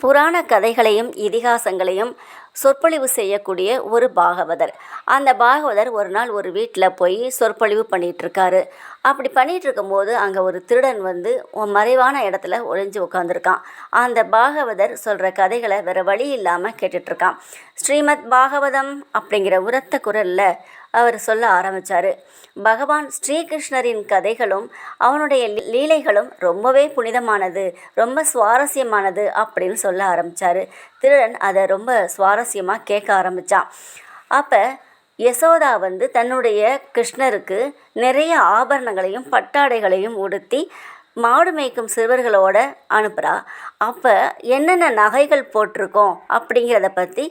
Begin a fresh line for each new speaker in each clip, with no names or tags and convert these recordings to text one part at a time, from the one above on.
புராண கதைகளையும் இதிகாசங்களையும் சொற்பொழிவு செய்யக்கூடிய ஒரு பாகவதர். அந்த பாகவதர் ஒரு நாள் ஒரு வீட்டில் போய் சொற்பொழிவு பண்ணிகிட்ருக்காரு அப்படி பண்ணிகிட்டு இருக்கும்போது அங்கே ஒரு திருடன் வந்து மறைவான இடத்துல ஒளிஞ்சு உட்காந்துருக்கான் அந்த பாகவதர் சொல்கிற கதைகளை வேறு வழி இல்லாமல் கேட்டுட்ருக்கான். ஸ்ரீமத் பாகவதம் அப்படிங்கிற உரத்த குரலில் அவர் சொல்ல ஆரம்பித்தார் பகவான் ஸ்ரீகிருஷ்ணரின் கதைகளும் அவனுடைய லீலைகளும் ரொம்பவே புனிதமானது ரொம்ப சுவாரஸ்யமானது அப்படின்னு சொல்ல ஆரம்பித்தார் திருடன் அதை ரொம்ப சுவாரஸ்யமாக கேட்க ஆரம்பித்தான் அப்போ யசோதா வந்து தன்னுடைய கிருஷ்ணருக்கு நிறைய ஆபரணங்களையும் பட்டாடைகளையும் உடுத்தி மாடு மேய்க்கும் சிறுவர்களோட அனுப்புகிறா அப்போ என்னென்ன நகைகள் போட்டிருக்கோம் அப்படிங்கிறத பற்றி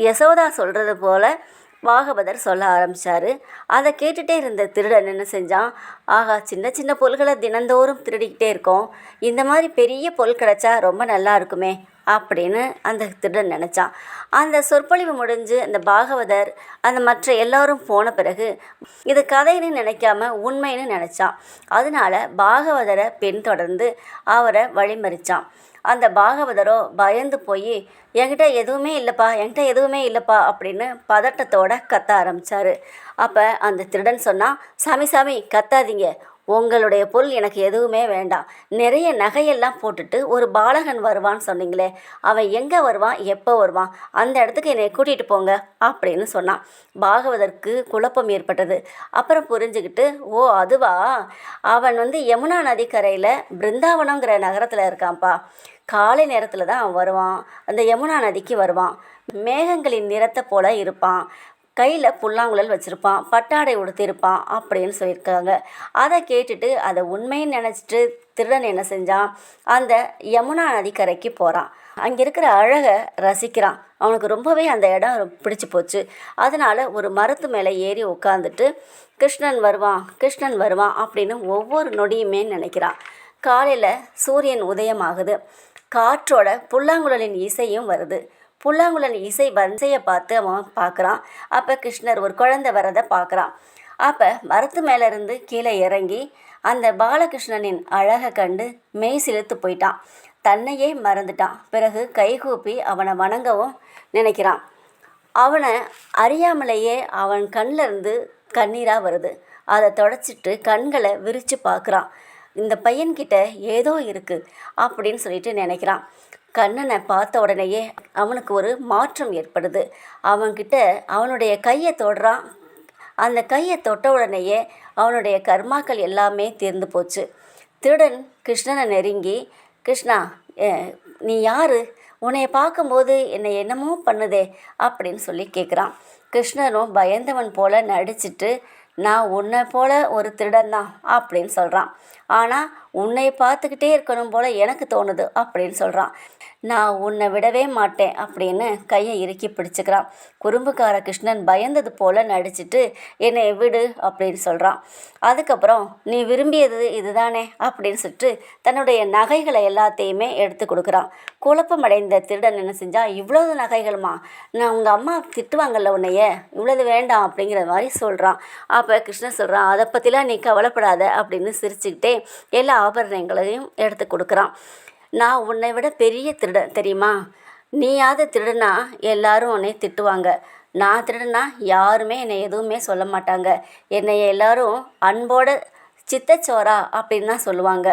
யசோதா சொல்கிறது போல் பாகவதர் சொல்ல ஆரம்பித்தார் அதை கேட்டுகிட்டே இருந்த திருடன் என்ன செஞ்சான்? ஆகா சின்ன சின்ன பொருள்களை தினந்தோறும் திருடிக்கிட்டே இருக்கோம். இந்த மாதிரி பெரிய பொருள் கிடச்சா ரொம்ப நல்லா இருக்குமே அப்படின்னு அந்த திருடன் நினச்சான். அந்த சொற்பொழிவு முடிஞ்சு அந்த பாகவதர் அந்த மற்ற எல்லாரும் போன பிறகு இது கதைன்னு நினைக்காம உண்மைன்னு நினச்சான். அதனால பாகவதரை பின்தொடர்ந்து அவரை வழிமறிச்சான். அந்த பாகவதரோ பயந்து போய் என்கிட்ட எதுவுமே இல்லைப்பா என்கிட்ட எதுவுமே இல்லைப்பா அப்படின்னு பதட்டத்தோட கத்த ஆரம்பித்தார் அப்போ அந்த திருடன் சொன்னால் சாமி சாமி கத்தாதீங்க. உங்களுடைய பொருள் எனக்கு எதுவுமே வேண்டாம். நிறைய நகையெல்லாம் போட்டுட்டு ஒரு பாலகன் வருவான்னு சொன்னீங்களே அவன் எங்கே வருவான் எப்போ வருவான் அந்த இடத்துக்கு என்னை கூட்டிகிட்டு போங்க அப்படின்னு சொன்னான். பாகவதற்கு குழப்பம் ஏற்பட்டது. அப்புறம் புரிஞ்சுக்கிட்டு ஓ அதுவா? அவன் வந்து யமுனா நதிக்கரையில் பிருந்தாவனங்கிற நகரத்தில் இருக்கான்ப்பா. காலை நேரத்தில் தான் அவன் வருவான். அந்த யமுனா நதிக்கு வருவான். மேகங்களின் நிறத்தை போல இருப்பான். கையில் புல்லாங்குழல் வச்சுருப்பான் பட்டாடை உடுத்திருப்பான் அப்படின்னு சொல்லியிருக்காங்க. அதை கேட்டுட்டு அதை உண்மைன்னு நினச்சிட்டு திருடன் என்ன செஞ்சான்? அந்த யமுனா நதிக்கரைக்கு போகிறான் அங்கே இருக்கிற அழகை ரசிக்கிறான். அவனுக்கு ரொம்பவே அந்த இடம் பிடிச்சி போச்சு. அதனால் ஒரு மரத்து மேலே ஏறி உட்காந்துட்டு கிருஷ்ணன் வருவான் கிருஷ்ணன் வருவான் அப்படின்னு ஒவ்வொரு நொடியுமே நினைக்கிறான். காலையில் சூரியன் உதயமாகுது. காற்றோட புல்லாங்குழலின் இசையும் வருது. புல்லாங்குழல் இசை வரிசையை பார்த்து அவன் பார்க்குறான். அப்போ கிருஷ்ணர் ஒரு குழந்தை வரதை பார்க்குறான். அப்போ மரத்து மேலேருந்து கீழே இறங்கி அந்த பாலகிருஷ்ணனின் அழகை கண்டு மெய் சிலுத்து போயிட்டான். தன்னையே மறந்துட்டான். பிறகு கைகூப்பி அவனை வணங்கவும் நினைக்கிறான். அவனை அறியாமலேயே அவன் கண்ணிலிருந்து கண்ணீராக வருது. அதை தொடச்சிட்டு கண்களை விரித்து பார்க்குறான். இந்த பையன்கிட்ட ஏதோ இருக்குது அப்படின்னு சொல்லிட்டு நினைக்கிறான். கண்ணனை பார்த்த உடனேயே அவனுக்கு ஒரு மாற்றம் ஏற்படுது. அவன்கிட்ட அவனுடைய கையை தொடுறான். அந்த கையை தொட்ட உடனேயே அவனுடைய கர்மாக்கள் எல்லாமே தீர்ந்து போச்சு. திருடன் கிருஷ்ணனை நெருங்கி கிருஷ்ணா நீ யார்? உன்னைய பார்க்கும்போது என்னை என்னமோ பண்ணுதே அப்படின்னு சொல்லி கேட்குறான் கிருஷ்ணனும் பயந்தவன் போல நடிச்சிட்டு நான் உன்னை போல ஒரு திருடன் தான் அப்படின்னு சொல்கிறான் ஆனால் உன்னை பார்த்துக்கிட்டே இருக்கணும் போல எனக்கு தோணுது அப்படின்னு சொல்கிறான் நான் உன்னை விடவே மாட்டேன் அப்படின்னு கையை இறுக்கி பிடிச்சிக்கிறான். குறும்புக்கார கிருஷ்ணன் பயந்தது போல நடிச்சிட்டு என்னை விடு அப்படின்னு சொல்கிறான் அதுக்கப்புறம் நீ விரும்பியது இதுதானே அப்படின்னு சொல்லிட்டு தன்னுடைய நகைகளை எல்லாத்தையுமே எடுத்து கொடுக்குறான். குழப்பமடைந்த திருடன் என்ன செஞ்சால் இவ்வளவு நகைகளுமா நான் உங்கள் அம்மா திட்டுவாங்கல்ல உன்னைய இவ்வளவு வேண்டாம் அப்படிங்கிற மாதிரி சொல்கிறான் அப்போ கிருஷ்ணன் சொல்கிறான் அதை பற்றிலாம் நீ கவலைப்படாத அப்படின்னு சிரிச்சுக்கிட்டே எல்லா ஆபரணங்களையும் எடுத்து கொடுக்குறான். நான் உன்னை விட பெரிய திருடன் தெரியுமா? நீயாவது திருடுனா எல்லாரும் உன்னை திட்டுவாங்க. நான் திருடுனா யாருமே என்னை எதுவுமே சொல்ல மாட்டாங்க. என்னை எல்லாரும் அன்போட சித்தச்சோரா அப்படின்னு தான் சொல்லுவாங்க.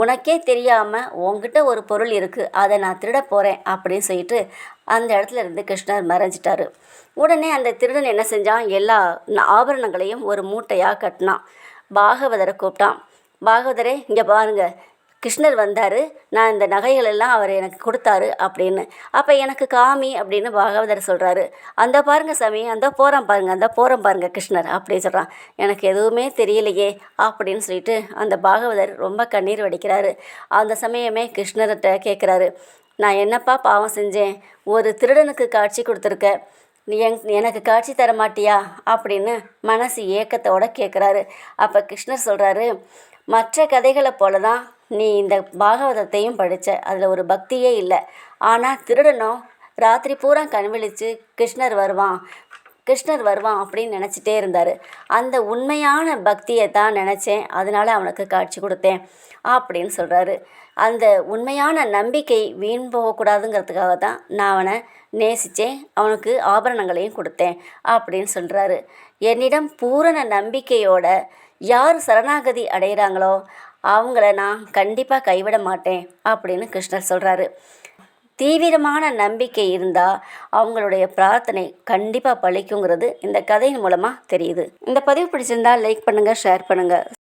உனக்கே தெரியாமல் உன்கிட்ட ஒரு பொருள் இருக்குது அதை நான் திருட போகிறேன் அப்படின்னு சொல்லிட்டு அந்த இடத்துல இருந்து கிருஷ்ணர் மறைஞ்சிட்டாரு. உடனே அந்த திருடன் என்ன செஞ்சான்? எல்லா ஆபரணங்களையும் ஒரு மூட்டையாக கட்டினான். பாகவதரை கூப்பிட்டான். பாகவதரே இங்கே பாருங்க. கிருஷ்ணர் வந்தார். நான் இந்த நகைகள் எல்லாம் அவர் எனக்கு கொடுத்தாரு அப்படின்னு. அப்போ எனக்கு காமி அப்படின்னு பாகவதர் சொல்கிறாரு அந்த பாருங்க சாமி அந்த போகிறோம் பாருங்க அந்த போகிறோம் பாருங்க கிருஷ்ணர் அப்படின்னு சொல்கிறான் எனக்கு எதுவுமே தெரியலையே அப்படின்னு சொல்லிட்டு அந்த பாகவதர் ரொம்ப கண்ணீர் வடிக்கிறாரு. அந்த சமயமே கிருஷ்ணர்கிட்ட கேட்குறாரு நான் என்னப்பா பாவம் செஞ்சேன்? ஒரு திருடனுக்கு காட்சி கொடுத்துருக்க. நீ எங் எனக்கு காட்சி தர மாட்டியா? அப்படின்னு மனசு ஏக்கத்தோட கேட்குறாரு அப்போ கிருஷ்ணர் சொல்கிறாரு மற்ற கதைகளை போல தான் நீ இந்த பாகவதத்தையும் படித்த அதில் ஒரு பக்தியே இல்லை. ஆனால் திருடனும் ராத்திரி பூரா கண்விழித்து கிருஷ்ணர் வருவான் கிருஷ்ணர் வருவான் அப்படின்னு நினச்சிட்டே இருந்தார். அந்த உண்மையான பக்தியை தான் நினச்சேன். அதனால அவனுக்கு காட்சி கொடுத்தேன் அப்படின்னு சொல்கிறாரு அந்த உண்மையான நம்பிக்கை வீண் போகக்கூடாதுங்கிறதுக்காக தான் நான் அவனை நேசித்தேன் அவனுக்கு ஆபரணங்களையும் கொடுத்தேன் அப்படின்னு சொல்கிறாரு என்னிடம் பூரண நம்பிக்கையோட யார் சரணாகதி அடைகிறாங்களோ அவங்கள நான் கண்டிப்பாக கைவிட மாட்டேன் அப்படின்னு கிருஷ்ணர் சொல்கிறாரு தீவிரமான நம்பிக்கை இருந்தால் அவங்களுடைய பிரார்த்தனை கண்டிப்பாக பழிக்குங்கிறது இந்த கதையின் மூலமாக தெரியுது. இந்த பதிவு பிடிச்சிருந்தால் லைக் பண்ணுங்கள் ஷேர் பண்ணுங்கள்